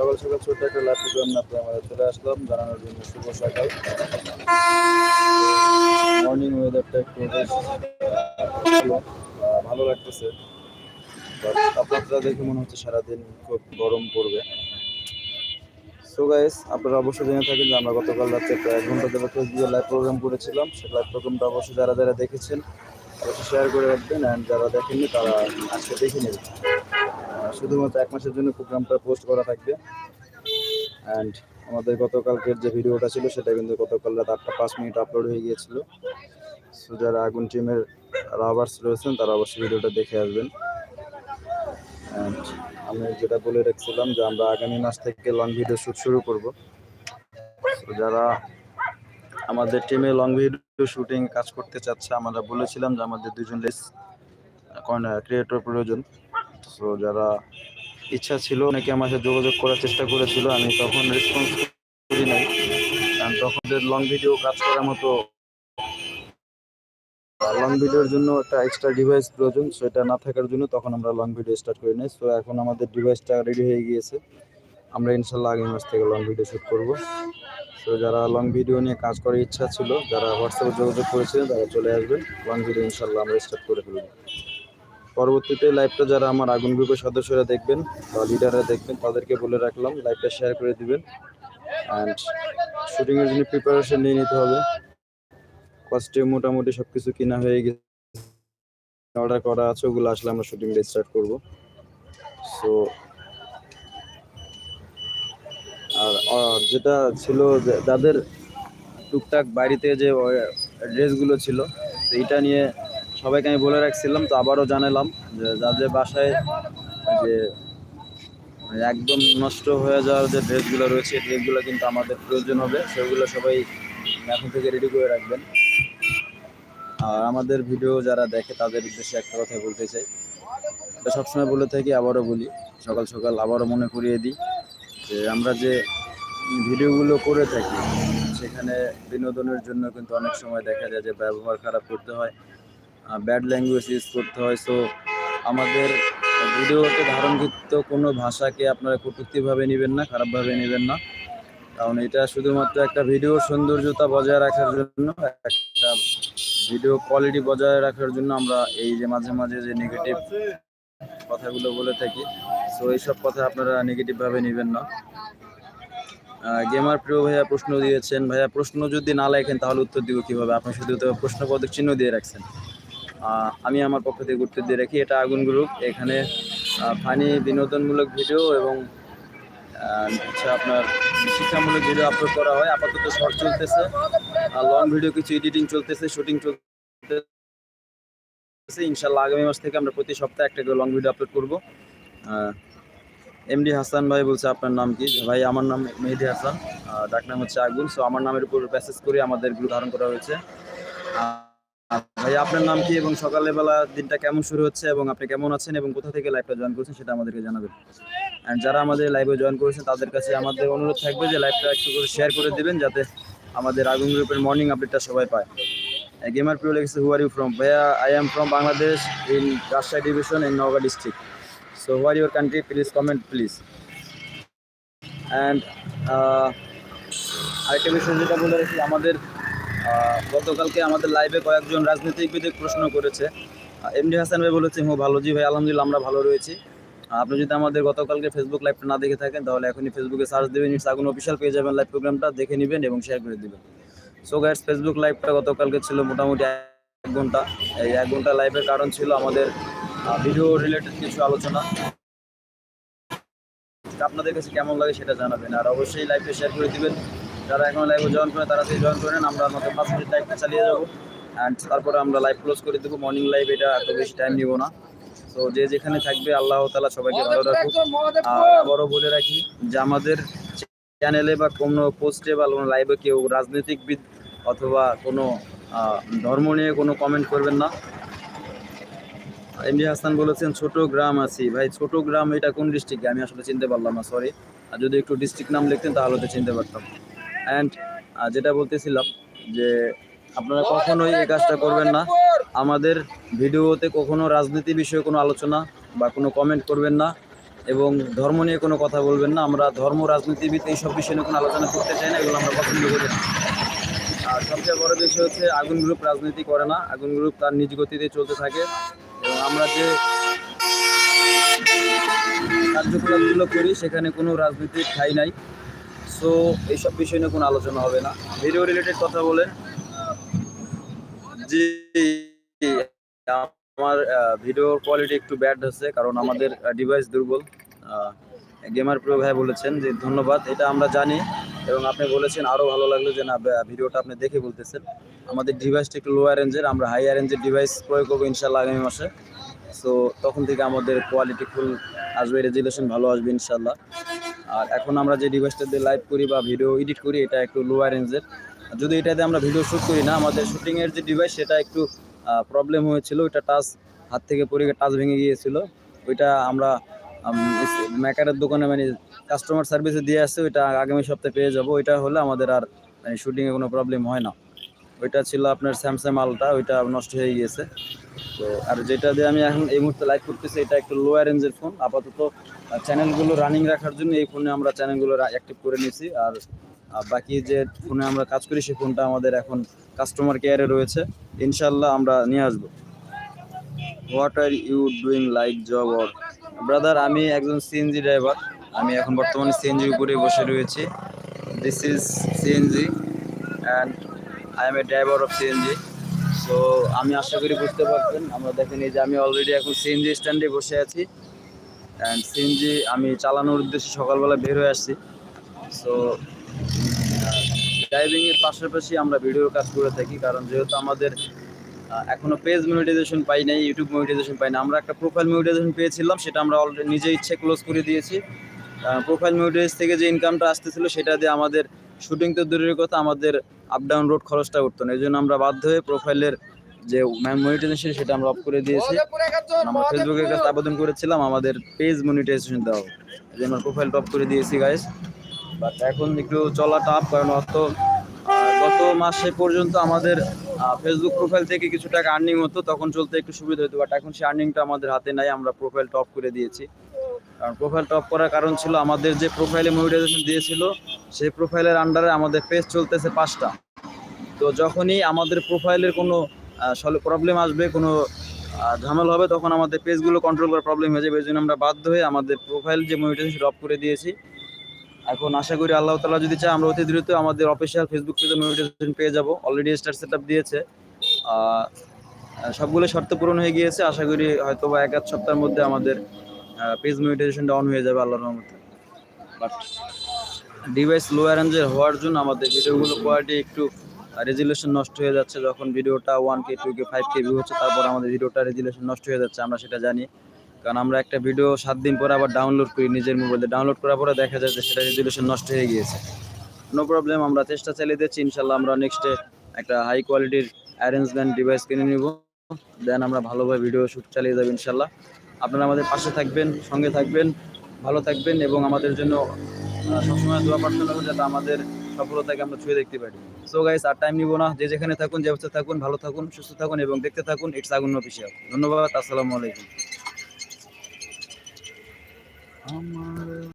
সকাল সকাল ছোট্ট একটা লাইভ প্রোগ্রাম না আমাদের চলে আসলাম জানানোর জন্য শুভ সকাল। মর্নিং ওয়েদারটা একটু ভালো, লাগতেছে। তাপমাত্রা দেখে মনে হচ্ছে সারাদিন খুব গরম পড়বে। সো গাইস আপনারা অবশ্যই জেনে থাকেন যে আমরা গতকাল রাত্রে প্রায় এক ঘণ্টা ধরে ফেসবুকে লাইভ প্রোগ্রাম করেছিলাম সেই লাইভ প্রোগ্রামটা অবশ্যই যারা যারা দেখেছেন অবশ্যই শেয়ার করে রাখবেন। অ্যান্ড যারা দেখেননি তারা আজকে দেখে নেবেন। শুধুমাত্র এক মাসের জন্য প্রোগ্রামটা পোস্ট করা থাকবে। অ্যান্ড আমাদের গতকালকের যে ভিডিওটা ছিল, সেটা কিন্তু গতকাল রাত আটটা পাঁচ মিনিট আপলোড হয়ে গিয়েছিল। সো যারা আগুন টিমের রাবার্স রয়েছেন, তারা অবশ্যই ভিডিওটা দেখে আসবেন। অ্যান্ড আমি যেটা বলে রেখেছিলাম যে আমরা আগামী মাস থেকে লং ভিডিও শ্যুট শুরু করব। যারা আমাদের টিমে লং ভিডিও শুটিং কাজ করতে চাচ্ছে, আমরা বলেছিলাম যে আমাদের দুজন লেস ক্রিয়েটর প্রয়োজন। সো যারা ইচ্ছা ছিল অনেকে আমার সাথে যোগাযোগ করার চেষ্টা করেছিল, আমি তখন রেসপন্স করি নাই। কারণ তখন লং ভিডিও কাজ করার মতো লং ভিডিওর জন্য একটা এক্সট্রা ডিভাইস প্রয়োজন, সেটা না থাকার জন্য তখন আমরা লং ভিডিও স্টার্ট করি নাই। সো এখন আমাদের ডিভাইসটা রেডি হয়ে গিয়েছে। আমরা ইনশাল্লাহ আগামী মাস থেকে লং ভিডিও শ্যুট করব। সো যারা লং ভিডিও নিয়ে কাজ করার ইচ্ছা ছিল, যারা হোয়াটসঅ্যাপে যোগাযোগ করেছিলেন, তারা চলে আসবেন। লং ভিডিও ইনশাল্লাহ আমরা স্টার্ট করে ফেলব। পরবর্তীতে লাইভটা যারা আমার আগুন গ্রুপের সদস্যরা দেখবেন বা লিডাররা দেখবেন, তাদেরকে বলে রাখলাম লাইভটা শেয়ার করে দিবেন। অ্যান্ড শুটিংয়ের জন্য প্রিপারেশন নিয়ে নিতে হবে। কস্টিউম মোটামুটি সব কিছু কিনা হয়ে গেছে। অর্ডার করা আছে, ওগুলো আসলে আমরা শুটিংটা স্টার্ট করব। সো আর যেটা ছিল যাদের টুকটাক বাড়িতে যে ড্রেসগুলো ছিল এটা নিয়ে সবাইকে আমি বলে রাখছিলাম, তো আবারও জানালাম যে যাদের বাসায় যে মানে একদম নষ্ট হয়ে যাওয়ার যে ড্রেসগুলো রয়েছে ড্রেসগুলো কিন্তু আমাদের প্রয়োজন হবে। সেগুলো সবাই এখন থেকে রেডি করে রাখবেন। আর আমাদের ভিডিও যারা দেখে, তাদের উদ্দেশ্যে একটা কথা বলতে চাই। এটা সবসময় বলে থাকি, আবারও বলি, সকাল সকাল আবারও মনে করিয়ে দিই যে আমরা যে ভিডিওগুলো করে থাকি, সেখানে বিনোদনের জন্য কিন্তু অনেক সময় দেখা যায় যে ব্যবহার খারাপ করতে হয়। ব্যাড ল্যাঙ্গুয়েজ ইউজ করতে হয়। সো আমাদের ভিডিওতে ধারণকৃত কোনো ভাষাকে আপনারা কটূক্তিভাবে নেবেন না, খারাপভাবে নেবেন না। কারণ এটা শুধুমাত্র একটা ভিডিও সৌন্দর্যতা বজায় রাখার জন্য, একটা ভিডিও কোয়ালিটি বজায় রাখার জন্য আমরা এই যে মাঝে মাঝে যে নেগেটিভ কথাগুলো বলে থাকি সো এইসব কথা আপনারা নেগেটিভভাবে নেবেন না। গেমার প্রিয় ভাইয়া প্রশ্ন দিয়েছেন। ভাইয়া প্রশ্ন যদি না লেখেন, তাহলে উত্তর দিব কীভাবে? আপনি শুধু তো প্রশ্নবোধক চিহ্ন দিয়ে রাখছেন। আমি আমার পক্ষ থেকে গুরুত্ব দিয়ে রাখি। এটা আগুন গ্রুপ। এখানে ফানি বিনোদনমূলক ভিডিও এবং হচ্ছে আপনার শিক্ষামূলক ভিডিও আপলোড করা হয়। আপাতত শর্ট চলতেছে। আর লং ভিডিও কিছু এডিটিং চলতেছে, শুটিং চলতেছে। ইনশাল্লাহ আগামী মাস থেকে আমরা প্রতি সপ্তাহে একটা করে লং ভিডিও আপলোড করব। এমডি হাসান ভাই বলছে আপনার নাম কি? ভাই, আমার নাম মেহেদি হাসান। ডাক নাম হচ্ছে আগুন। সো আমার নামের উপর মেসেজ করে আমাদের গ্রুপ ধারণ করা হয়েছে। ভাই, আপনার নাম কি এবং সকালে বেলা দিনটা কেমন শুরু হচ্ছে এবং আপনি কেমন আছেন এবং কোথা থেকে লাইভটা জয়েন করছেন সেটা আমাদেরকে জানাবেন। অ্যান্ড যারা আমাদের লাইভে জয়েন করেছেন, তাদের কাছে আমাদের অনুরোধ থাকবে যে লাইভটা একটু করে শেয়ার করে দিবেন যাতে আমাদের আগুন গ্রুপের মর্নিং আপডেটটা সবাই পায়। গেমার প্রিয় লেগেছে হু আর ইউ ফ্রম ভাইয়া I am from Bangladesh in Rajshahi division in Naogaon district so where your country please comment please and আরেকটা বিষয় যেটা বলে রাখি, আমাদের গতকালকে আমাদের লাইভে কয়েকজন রাজনীতিবিদ প্রশ্ন করেছে। এমডি হাসান ভাই বলেছে হো ভালো, জি ভাই, আলহামদুলিল্লাহ, আমরা ভালো রয়েছি। আপনি যদি আমাদের গতকালকে ফেসবুক লাইভটা না দেখে থাকেন, তাহলে এখনই ফেসবুকে সার্চ দেবেন আগুন অফিসিয়াল পেয়ে যাবেন লাইভ প্রোগ্রামটা দেখে নেবেন এবং শেয়ার করে দেবেন। সো গাইস ফেসবুক লাইভটা গতকালকে ছিল মোটামুটি এক ঘণ্টা। এই এক ঘণ্টা লাইভের কারণ ছিল আমাদের ভিডিও রিলেটেড কিছু আলোচনা। আপনাদের কাছে কেমন লাগে সেটা জানাবেন, আর অবশ্যই লাইভে শেয়ার করে দিবেন। যারা এখন লাইভে জয়েন করে তারা জয়েন করেন আমরা আমাদের পাঁচ মিনিট লাইভটা চালিয়ে যাব। অ্যান্ড তারপরে আমরা লাইভ ক্লোজ করে দেবো। মর্নিং লাইভ এটা এত বেশি টাইম নিব না। তো যে যেখানে থাকবে আল্লাহ তালা সবাইকে ভালো রাখুক। আর আবারও বলে রাখি যে আমাদের চ্যানেলে বা কোনো পোস্টে বা কোনো লাইভে কেউ রাজনৈতিকবিদ অথবা কোনো ধর্ম নিয়ে কোনো কমেন্ট করবেন না। এমডি হাসান বলেছেন ছোট গ্রাম আছি। ভাই ছোট গ্রাম এটা কোন ডিস্ট্রিক্টে আমি আসলে চিনতে পারলাম না সরি আর যদি একটু ডিস্ট্রিক্ট নাম লিখতেন তাহলে তো চিনতে পারতাম। অ্যান্ড যেটা বলতেছিলাম যে আপনারা কখনোই এই কাজটা করবেন না। আমাদের ভিডিওতে কখনো রাজনীতি বিষয়ে কোনো আলোচনা বা কোনো কমেন্ট করবেন না এবং ধর্ম নিয়ে কোনো কথা বলবেন না। আমরা ধর্ম রাজনীতিবিদ এইসব বিষয় নিয়ে কোনো আলোচনা করতে চাই না, এগুলো আমরা পছন্দ করি না। আর সবচেয়ে বড় বিষয় হচ্ছে আগুন গ্রুপ রাজনীতি করে না। আগুন গ্রুপ তার নিজ গতিতে চলতে থাকে এবং আমরা যে কার্যকলাপগুলো করি সেখানে কোনো রাজনীতির ঠাই নাই। সো এইসব বিষয় নিয়ে কোনো আলোচনা হবে না। ভিডিও রিলেটেড কথা বলেন। জি আমার ভিডিওর কোয়ালিটি একটু ব্যাড হচ্ছে, কারণ আমাদের ডিভাইস দুর্বল। গেমার প্রিয় ভাই বলেছেন যে ধন্যবাদ, এটা আমরা জানি। এবং আপনি বলেছেন আরও ভালো লাগল যে না ভিডিওটা আপনি দেখে বলতেছেন। আমাদের ডিভাইসটা একটু লোয়ার রেঞ্জের আমরা হাই রেঞ্জের ডিভাইস প্রয়োগ করব ইনশাল্লাহ আগামী মাসে। সো তখন থেকে আমাদের কোয়ালিটি ফুল আসবে রেজুলেশন ভালো আসবে ইনশাল্লাহ আর এখন আমরা যে ডিভাইসটা দিয়ে লাইভ করি বা ভিডিও এডিট করি, এটা একটু লোয়ার রেঞ্জের যদি এটাতে আমরা ভিডিও শ্যুট করি না, আমাদের শুটিংয়ের যে ডিভাইস সেটা একটু প্রবলেম হয়েছিল, ওইটা টাচ হাত থেকে পড়ে টাচ ভেঙে গিয়েছিল। ওইটা আমরা মেকারের দোকানে মানে কাস্টমার সার্ভিসে দিয়ে আসছে, ওইটা আগামী সপ্তাহে পেয়ে যাব। ওইটা হলে আমাদের আর মানে শুটিংয়ে কোনো প্রবলেম হয় না। ওইটা ছিল আপনার স্যামসাং আলটা ওইটা নষ্ট হয়ে গিয়েছে। তো আর যেটা দিয়ে আমি এখন এই মুহূর্তে লাইভ করতেছি, এটা একটু লোয়ার রেঞ্জের ফোন আপাতত চ্যানেলগুলো রানিং রাখার জন্য এই ফোনে আমরা চ্যানেলগুলো অ্যাক্টিভ করে নিয়েছি। আর আর বাকি যে ফোনে আমরা কাজ করি সেই ফোনটা আমাদের এখন কাস্টমার কেয়ারে রয়েছে। ইনশাল্লাহ আমরা নিয়ে আসব। What are you doing like job or brother আমি একজন সিএনজি ড্রাইভার আমি এখন বর্তমানে সিএনজির উপরে বসে রয়েছি। This is CNG and I am a driver of CNG so আমি আশা করি বুঝতে পারবেন আমরা দেখেন এই যে আমি অলরেডি এখন সিএনজি স্ট্যান্ডে বসে আছি। অ্যান্ড সিএনজি আমি চালানোর উদ্দেশ্যে সকালবেলা বের হয়ে আসছি। সো ড্রাইভিংয়ের পাশাপাশি আমরা ভিডিওর কাজ করে থাকি। কারণ যেহেতু আমাদের এখনও পেজ মনিটাইজেশন পাই নাই ইউটিউব মনিটাইজেশন পাই না আমরা একটা প্রোফাইল মনিটাইজেশন পেয়েছিলাম, সেটা আমরা অলরেডি নিজে ইচ্ছে ক্লোজ করে দিয়েছি। প্রোফাইল মনিটাইজ থেকে যে ইনকামটা আসতেছিল, সেটা দিয়ে আমাদের শুটিং তো দূরের কথা, আমাদের আপ ডাউন রোড খরচটা উঠতো না। এই জন্য আমরা বাধ্য হয়ে প্রোফাইলের যে মনিটাইজেশন সেটা আমরা অফ করে দিয়েছি। আমরা ফেসবুকের কাছে আবেদন করেছিলাম আমাদের পেজ মনিটাইজেশন দেওয়া। এই জন্য আমরা প্রোফাইল টপ করে দিয়েছি গাইস বাট এখন একটু চলা টাফ কারণ আহ, গত মাসে পর্যন্ত আমাদের ফেসবুক প্রোফাইল থেকে কিছু টাকা আর্নিং হতো তখন চলতে একটু সুবিধা হতো। বাট এখন সেই আর্নিংটা আমাদের হাতে নাই আমরা প্রোফাইল টপ করে দিয়েছি। কারণ প্রোফাইল টপ করার কারণ ছিল আমাদের যে প্রোফাইলে মনিটাইজেশন দিয়েছিল, সেই প্রোফাইলের আন্ডারে আমাদের পেজ চলতেছে পাঁচটা। তো যখনই আমাদের প্রোফাইলের কোনো প্রবলেম আসবে, কোনো ঝামেলা হবে, তখন আমাদের পেজগুলো কন্ট্রোল করার প্রবলেম হয়ে যাবে। এই জন্য আমরা বাধ্য হয়ে আমাদের প্রোফাইল যে মনিটাইজেশন সেটা করে দিয়েছি। এখন আশা করি আল্লাহ তালা যদি চায় আমরা অতি দ্রুত আমাদের অফিসিয়াল ফেসবুক পেজে নোটিফিকেশন পেয়ে যাব। অলরেডি স্টার সেট দিয়েছে। সবগুলো শর্ত পূরণ হয়ে গিয়েছে। আশা করি হয়তো বা এক আধ সপ্তাহের মধ্যে আমাদের পেজ মনিটাইজেশনটা অন হয়ে যাবে আল্লাহর রহমতে। বাট ডিভাইস লো রেঞ্জের হওয়ার জন্য আমাদের ভিডিওগুলো কোয়ালিটি একটু রেজুলেশন নষ্ট হয়ে যাচ্ছে। যখন ভিডিওটা one K two K five K view হচ্ছে, তারপর আমাদের ভিডিওটা রেজুলেশন নষ্ট হয়ে যাচ্ছে, আমরা সেটা জানি। কারণ আমরা একটা ভিডিও সাত দিন পরে আবার ডাউনলোড করি নিজের মোবাইলে ডাউনলোড করার পরে দেখা যায় যে সেটা রেজুলেশন নষ্ট হয়ে গিয়েছে। নো প্রবলেম আমরা চেষ্টা চালিয়ে দিচ্ছি। ইনশাল্লাহ আমরা নেক্সটে একটা হাই কোয়ালিটির অ্যারেঞ্জমেন্ট ডিভাইস কিনে নিব। দেন আমরা ভালোভাবে ভিডিও শ্যুট চালিয়ে যাব ইনশাল্লাহ আপনারা আমাদের পাশে থাকবেন, সঙ্গে থাকবেন, ভালো থাকবেন এবং আমাদের জন্য সবসময় দোয়া প্রার্থনা করুন যাতে আমাদের সফলতাকে আমরা ছুঁয়ে দেখতে পারি। সো গাইস আর টাইম নিব না। যে যেখানে থাকুন, যে অবস্থা থাকুন, ভালো থাকুন, সুস্থ থাকুন এবং দেখতে থাকুন ইটস আগুন অফিসিয়াল ধন্যবাদ, আসসালামু আলাইকুম। আমার